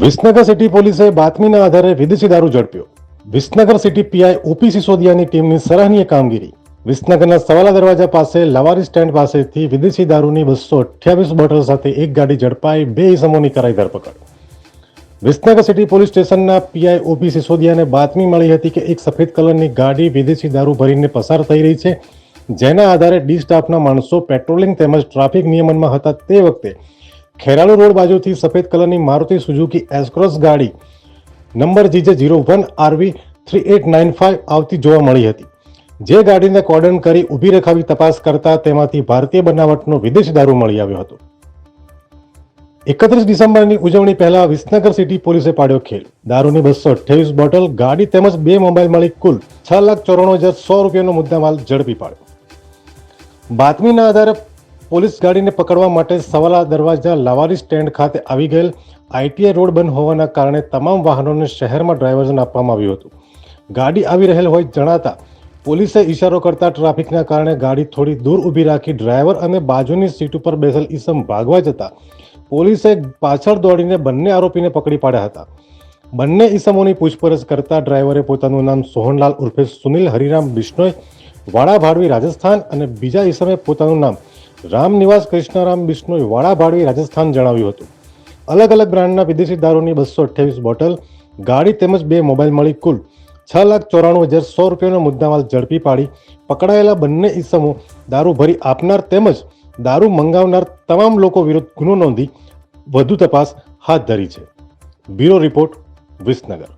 Visnagar city પોલીસે બાતમીના આધારે વિદેશી દારૂ ઝડપ્યો. વિસનગર સિટી પીઆઈ ઓપી સિસોદિયાની ટીમની સરાહનીય કામગીરી. વિસનગરના સવાલા દરવાજા પાસે લવારી સ્ટેન્ડ પાસેથી વિદેશી દારૂની બસો અઠ્યાવીસ બોટલ સાથે એક ગાડી ઝડપાઈ બે ઇસમોની કરાઈ ધરપકડ. વિસનગર સિટી પોલીસ સ્ટેશનના પીઆઈ ઓપી સિસોદિયાને બાતમી મળી હતી કે એક સફેદ કલરની ગાડી વિદેશી દારૂ ભરીને પસાર થઈ રહી છે. જેના આધારે ડી સ્ટાફના માણસો પેટ્રોલિંગ તેમજ ટ્રાફિક નિયમનમાં હતા તે વખતે ખેરાલુ રોડ બાજુથી સફેદ કલરની મારુતિ સુઝુકી એસક્રોસ ગાડી number GJ zero one RV three eight nine five આવતી જોવા મળી હતી. જે ગાડીને કોર્ડન કરી ઊભી રખાવી તપાસ કરતા તેમાંથી ભારતીય બનાવટનો વિદેશી દારૂ મળી આવ્યો હતો. એકત્રીસ ડિસેમ્બરની ઉજવણી પહેલા વિસનગર સિટી પોલીસે પાડ્યો ખેલ. દારૂની બસો અઠ્યાવીસ બોટલ, ગાડી તેમજ બે મોબાઈલ મળી કુલ છ લાખ ચોરાણું હજાર સો રૂપિયાનો મુદ્દામાલ ઝડપી પાડ્યો. બાતમીના આધારે પોલીસ ગાડીને પકડવા માટે સવાલા દરવાજા લવારી સ્ટેન્ડ ખાતે આવી ગયેલ આઈટીઆઈ રોડ બંધ હોવાના કારણે તમામ વાહનોને શહેરમાં ડ્રાઇવર્ઝન આપવામાં આવ્યું હતું. ગાડી આવી રહેલ હોય જણાતા પોલીસે ઇશારો કરતા ટ્રાફિકના કારણે ગાડી થોડી દૂર ઊભી રાખી ડ્રાઈવર અને બાજુની સીટ ઉપર બેસેલ ઈસમ ભાગવા જતા પોલીસે પાછળ દોડીને બંને આરોપીને પકડી પાડ્યા હતા. બંને ઈસમોની પૂછપરછ કરતા ડ્રાઈવરે પોતાનું નામ સોહનલાલ ઉર્ફે સુનિલ હરિરામ બિશ્નોઈ, વાડા ભાડવી રાજસ્થાન અને બીજા ઈસમે પોતાનું નામ રામનિવાસ કૃષ્ણરામ બિશ્નોઈ વાળા ભાડવી રાજસ્થાન જણાવ્યું હતું. અલગ અલગ બ્રાન્ડના વિદેશી દારૂની બસો અઠ્યાવીસ બોટલ, ગાડી તેમજ બે મોબાઈલ મળી કુલ છ લાખ ચોરાણું હજાર સો રૂપિયાનો મુદ્દામાલ ઝડપી પાડી પકડાયેલા બંને ઈસમો દારૂ ભરી આપનાર તેમજ દારૂ મંગાવનાર તમામ લોકો વિરુદ્ધ ગુનો નોંધી વધુ તપાસ હાથ ધરી છે. Bureau report Visnagar.